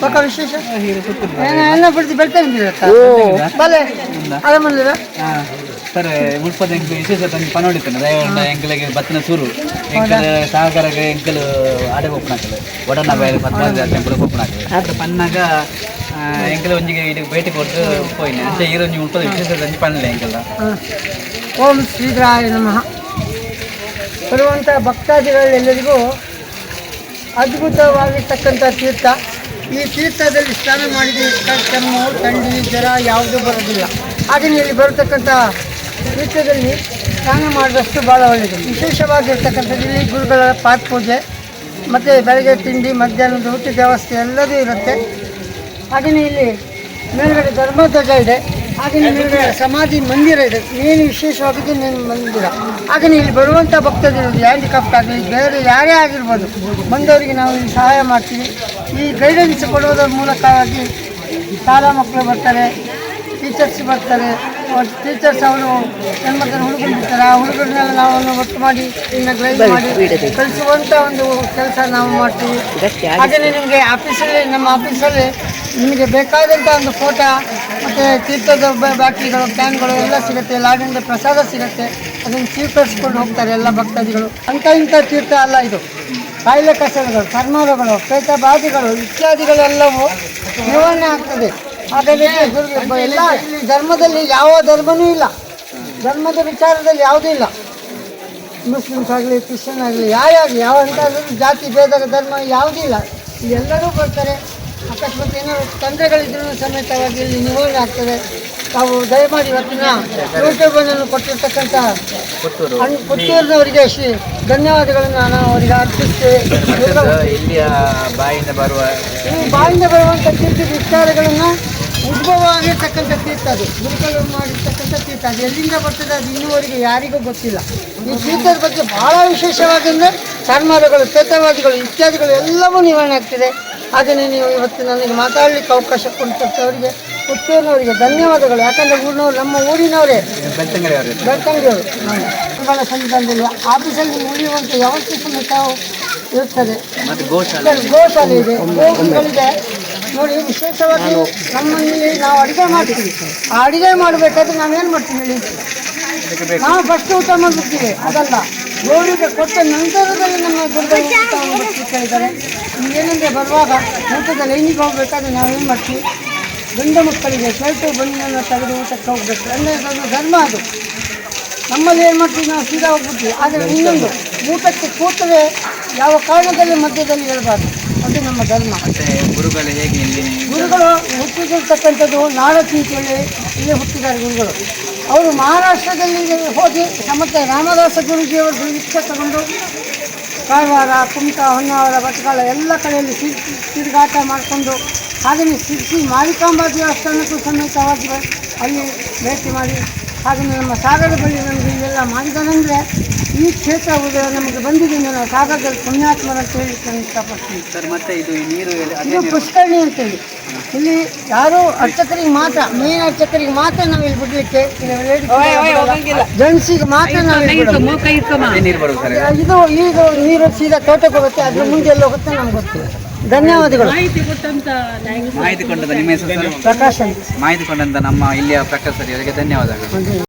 ಬೊಕ್ಕ ವಿಶೇಷ? ಎಲ್ಲ ಬಿಡ್ತಿ ಬೆಳ್ತಾ ಬಲೆ ಸರ್ ಉಳ್ಪದ ಎಂಕ್ ವಿಶೇಷ ತಂದು ಪನೋಡಿತಾನೆ ದಯವಂಡ ಎಂಕಲಿಗೆ ಬತ್ತಿನ ಸೂರು ಎಂಕಲ ಸಾಗರಗೆ ಎಂಕಲು ಆಡೆ ಒಪ್ಪನಾಕಲು ಒಡನ ಬೇರೆ ಪದ್ಮಾವತಿ ಟೆಂಪಲ್ ಒಪ್ಪನಾಕಲು ಅದು ಪನ್ನಾಗ ಎಂಕಲ ಒಂಜಿಗೆ ಇದಕ್ಕೆ ಭೇಟಿ ಕೊಟ್ಟು ಹೋಯ್ನೆ ಅಂತ ಈರೊಂಜಿ ಉಳ್ಪದ ವಿಶೇಷ ತಂದು ಪನ್ನಲೆ ಎಂಕಲ್ಲ ಓಂ ಶ್ರೀಧರಾಯ ನಮಃ. ಬರುವಂಥ ಭಕ್ತಾದಿಗಳೆಲ್ಲರಿಗೂ ಅದ್ಭುತವಾಗಿರ್ತಕ್ಕಂಥ ತೀರ್ಥ. ಈ ತೀರ್ಥದಲ್ಲಿ ಸ್ನಾನ ಮಾಡಿದ ಕೆಮ್ಮು ಥಂಡಿ ಜ್ವರ ಯಾವುದೂ ಬರೋದಿಲ್ಲ. ಹಾಗೆಯೇ ಇಲ್ಲಿ ಬರತಕ್ಕಂಥ ತೀರ್ಥದಲ್ಲಿ ಸ್ನಾನ ಮಾಡಿದಷ್ಟು ಭಾಳ ಒಳ್ಳೆಯದು. ವಿಶೇಷವಾಗಿರ್ತಕ್ಕಂಥದ್ದು ಇಲ್ಲಿ ಗುರುಗಳ ಪಾಠ ಪೂಜೆ, ಮತ್ತು ಬೆಳಗ್ಗೆ ತಿಂಡಿ, ಮಧ್ಯಾಹ್ನದ ಊಟದ ವ್ಯವಸ್ಥೆ ಎಲ್ಲದೂ ಇರುತ್ತೆ. ಹಾಗೆಯೇ ಇಲ್ಲಿ ಮೇಲ್ಗಡೆ ಧರ್ಮಧ್ವಜ ಇದೆ. ಹಾಗೆಯೇ ನಿಮಗೆ ಸಮಾಧಿ ಮಂದಿರ ಇದೆ. ಏನು ವಿಶೇಷವಾಗಿದೆ ನಿಮ್ಮ ಮಂದಿರ. ಹಾಗೆ ಇಲ್ಲಿ ಬರುವಂಥ ಭಕ್ತರು ಹ್ಯಾಂಡಿಕಾಪ್ಟ್ ಆಗಲಿ ಬೇರೆ ಯಾರೇ ಆಗಿರ್ಬೋದು ಬಂದವರಿಗೆ ನಾವು ಇಲ್ಲಿ ಸಹಾಯ ಮಾಡ್ತೀವಿ. ಈ ಗೈಡೆನ್ಸ್ ಕೊಡುವುದರ ಮೂಲಕವಾಗಿ ಶಾಲಾ ಮಕ್ಕಳು ಬರ್ತಾರೆ ಟೀಚರ್ಸ್ ಬರ್ತಾರೆ. ಟೀಚರ್ಸ್ ಅವರು ಮಾಡ್ತಾರೆ ಹುಡುಗರು ಬಿಡ್ತಾರೆ ಆ ಹುಡುಗರನ್ನೆಲ್ಲ ನಾವು ಒಟ್ಟು ಮಾಡಿ ಇನ್ನು ಗೈಡ್ ಮಾಡಿ ಕಲಿಸುವಂಥ ಒಂದು ಕೆಲಸ ನಾವು ಮಾಡ್ತೀವಿ. ಹಾಗೆಯೇ ನಿಮಗೆ ಆಫೀಸಲ್ಲಿ ನಮ್ಮ ಆಫೀಸಲ್ಲಿ ನಿಮಗೆ ಬೇಕಾದಂಥ ಒಂದು ಫೋಟೋ, ಮತ್ತು ತೀರ್ಥದ ಬಾಟ್ಲಿಗಳು ಕ್ಯಾನ್ಗಳು ಎಲ್ಲ ಸಿಗುತ್ತೆ ಲಾಡಿಂದ ಪ್ರಸಾದ ಸಿಗುತ್ತೆ. ಅದನ್ನು ಸ್ವೀಕರಿಸ್ಕೊಂಡು ಹೋಗ್ತಾರೆ ಎಲ್ಲ ಭಕ್ತಾದಿಗಳು. ಅಂಥ ಇಂಥ ತೀರ್ಥ ಅಲ್ಲ ಇದು. ಕಾಯಿಲೆ ಕಸಗಳು ಕರ್ಮರೋಗಗಳು ಪ್ರೇತ ಬಾಧೆಗಳು ಇತ್ಯಾದಿಗಳೆಲ್ಲವೂ ನಿವಾರಣೆ ಆಗ್ತದೆ. ಹಾಗಾಗಿ ಎಲ್ಲ ಧರ್ಮದಲ್ಲಿ ಯಾವ ಧರ್ಮನೂ ಇಲ್ಲ. ಧರ್ಮದ ವಿಚಾರದಲ್ಲಿ ಯಾವುದೂ ಇಲ್ಲ. ಮುಸ್ಲಿಮ್ಸ್ ಆಗಲಿ, ಕ್ರಿಶ್ಚಿಯನ್ ಆಗಲಿ ಯಾರೇ ಆಗಲಿ ಯಾವ ಅಂತ ಜಾತಿ ಭೇದ ಧರ್ಮ ಯಾವುದೂ ಇಲ್ಲ. ಎಲ್ಲರೂ ಬರ್ತಾರೆ. ಅಕಸ್ಮಾತ್ ಏನಾದ್ರು ತೊಂದರೆಗಳಿದ್ರೂ ಸಮೇತವಾಗಿ ಇಲ್ಲಿ ನಿವಾರಣೆ ಆಗ್ತದೆ. ತಾವು ದಯಮಾಡಿ ಇವತ್ತಿನ ಯೂಟ್ಯೂಬನ್ನು ಕೊಟ್ಟಿರ್ತಕ್ಕಂಥ ಪುತ್ತೂರಿನವರಿಗೆ ಶ್ರೀ ಧನ್ಯವಾದಗಳನ್ನು ನಾನು ಅವರಿಗೆ ಅರ್ಪಿಸ್ತೇವೆ ಇಲ್ಲಿಯ ಬಾಯಿಂದ ಬರುವ ಈ ಬಾಯಿಂದ ಬರುವಂಥ ಕೀರ್ತಿ ವಿಚಾರಗಳನ್ನು ಉದ್ಭವ ಆಗಿರ್ತಕ್ಕಂಥ ತೀರ್ಥ ಅದು. ಗುರುಗಳು ಮಾಡಿರ್ತಕ್ಕಂಥ ತೀರ್ಥ ಅದು. ಎಲ್ಲಿಂದ ಬರ್ತದೆ ಅದು ಇನ್ನೂವರೆಗೆ ಯಾರಿಗೂ ಗೊತ್ತಿಲ್ಲ. ಈ ತೀರ್ಥದ ಬಗ್ಗೆ ಬಹಳ ವಿಶೇಷವಾಗಿ ಅಂದರೆ ಪ್ರೇತವಾದಿಗಳು ಇತ್ಯಾದಿಗಳು ಎಲ್ಲವೂ ನಿವಾರಣೆ ಆಗ್ತಿದೆ. ಹಾಗೆಯೇ ನೀವು ಇವತ್ತು ನನಗೆ ಮಾತಾಡಲಿಕ್ಕೆ ಅವಕಾಶ ಕೊಡ್ತಿರ್ತವರಿಗೆ ಪುತ್ತೂರಿನವರಿಗೆ ಧನ್ಯವಾದಗಳು. ಯಾಕಂದರೆ ಊರಿನವರು ನಮ್ಮ ಊರಿನವರೇ. ಬೆಳ್ತಂಗಿಯವರು ಗುರುಗಳ ಸನ್ನಿಧಾನದಲ್ಲಿ ಆಫೀಸಲ್ಲಿ ಉಳಿಯುವಂಥ ವ್ಯವಸ್ಥೆ ಸಮೇತ ಇರ್ತದೆ ಗೋಶಾಲೆ. ಇದೆ. ಗೋವುಗಳಿದೆ ನೋಡಿ ವಿಶೇಷವಾಗಿ ನಮ್ಮಲ್ಲಿ ನಾವು ಅಡುಗೆ ಮಾಡ್ತೀವಿ. ಆ ಅಡುಗೆ ಮಾಡಬೇಕಾದ್ರೆ ನಾವೇನು ಮಾಡ್ತೀವಿ ಹೇಳಿ? ನಾವು ಫಸ್ಟ್ ಊಟ ಮಾಡ್ಬಿಡ್ತೀವಿ. ಅದಲ್ಲ. ಗೋರಿಗೆ ಕೊಟ್ಟ ನಂತರದಲ್ಲಿ ನಮ್ಮ ಗುರುಗಳು ಬಿಟ್ಟು ಏನಂದರೆ ಬರುವಾಗ ಊಟದ ಲೈನಿಗೆ ಹೋಗಬೇಕಾದ್ರೆ ನಾವೇನು ಮಾಡ್ತೀವಿ? ಗಂಡು ಮಕ್ಕಳಿಗೆ ಶರ್ಟು ಬಂದನ್ನು ತೆಗೆದು ಊಟಕ್ಕೆ ಹೋಗಬೇಕು. ಅಂದರೆ ಅದೊಂದು ಧರ್ಮ ಅದು. ನಮ್ಮಲ್ಲಿ ಏನು ಮಾಡ್ತೀವಿ? ನಾವು ಸೀದಾ ಹೋಗ್ಬಿಡ್ತೀವಿ. ಆದರೆ ಇನ್ನೊಂದು ಊಟಕ್ಕೆ ಕೂತರೆ ಯಾವ ಕಾರಣದಲ್ಲಿ ಮಧ್ಯದಲ್ಲಿ ಹೇಳ್ಬಾರ್ದು ಅದು ನಮ್ಮ ಧರ್ಮ. ಗುರುಗಳು ಹೇಗೆ ಗುರುಗಳು ಹುಟ್ಟಿದಿರ್ತಕ್ಕಂಥದ್ದು ಅಂತೇಳಿ ಇಲ್ಲಿ ಹುಟ್ಟಿದ್ದಾರೆ ಗುರುಗಳು. ಅವರು ಮಹಾರಾಷ್ಟ್ರದಲ್ಲಿ ಹೋಗಿ ಮತ್ತೆ ರಾಮದಾಸ ಗುರುಜಿಯವರು ದೀಕ್ಷೆ ತಗೊಂಡು ಕಾರವಾರ, ಕುಮಟಾ, ಹೊನ್ನಾವರ ಭಟ್ಕಳ ಎಲ್ಲ ಕಡೆಯಲ್ಲಿ ತಿರುಗಾಟ ಮಾಡಿಕೊಂಡು ಹಾಗೆಯೇ ಶಿರ್ಸಿ ಮಾರಿಕಾಂಬಾ ದೇವಸ್ಥಾನಕ್ಕೂ ಸಮೇತವಾಗಿ ಅಲ್ಲಿ ಭೇಟಿ ಮಾಡಿ ಹಾಗೆಯೇ ನಮ್ಮ ಸಾಗರ ಬಳಿ ನಮಗೆ ಇವೆಲ್ಲ ಮಾಡಿದಾನಂದರೆ ಈ ಕ್ಷೇತ್ರ ಉದಯ ನಮಗೆ ಬಂದಿದೆ ನಾವು ಸಾಗರದಲ್ಲಿ ಪುಣ್ಯಾತ್ಮರ ಅಂತ ಹೇಳಿ ನಾನು ಇಷ್ಟಪಡ್ತೀನಿ. ಸರ್ ಮತ್ತೆ ಇದು ಈ ನೀರು ಇದು ಪುಷ್ಕರಣಿ ಅಂತೇಳಿ ಇಲ್ಲಿ ಯಾರು ಅರ್ಚಕರಿಗೆ ಮಾತ್ರ ಮೇನ್ ಅರ್ಚಕರಿಗೆ ಮಾತ್ರ ನಾವು ಇಲ್ಲಿ ಬಿಡ್ಲಿಕ್ಕೆ ಜೆಂಟ್ಸಿಗೆ ಮಾತ್ರ ನಾವು ಇದು ಈಗ ನೀರು ಸೀದಾ ತೋಟಕ್ಕೆ ಹೋಗುತ್ತೆ ಅದ್ರ ಮುಂದೆ ಎಲ್ಲ ಹೋಗುತ್ತೆ ನಮ್ಗೆ ಗೊತ್ತಿಲ್ಲ. ಧನ್ಯವಾದಗಳು. ಮಾಹಿತಿ ಕೊಟ್ಟಂತ ನಿಮ್ಮ ಹೆಸರು ಸರ್? ಪ್ರಕಾಶ್ ಅಂತ. ಮಾಹಿತಿ ಕೊಟ್ಟಂತ ನಮ್ಮ ಇಲ್ಲಿಯ ಪ್ರಕಾಶ್ ಸರ್ ಅವರಿಗೆ ಧನ್ಯವಾದಗಳು.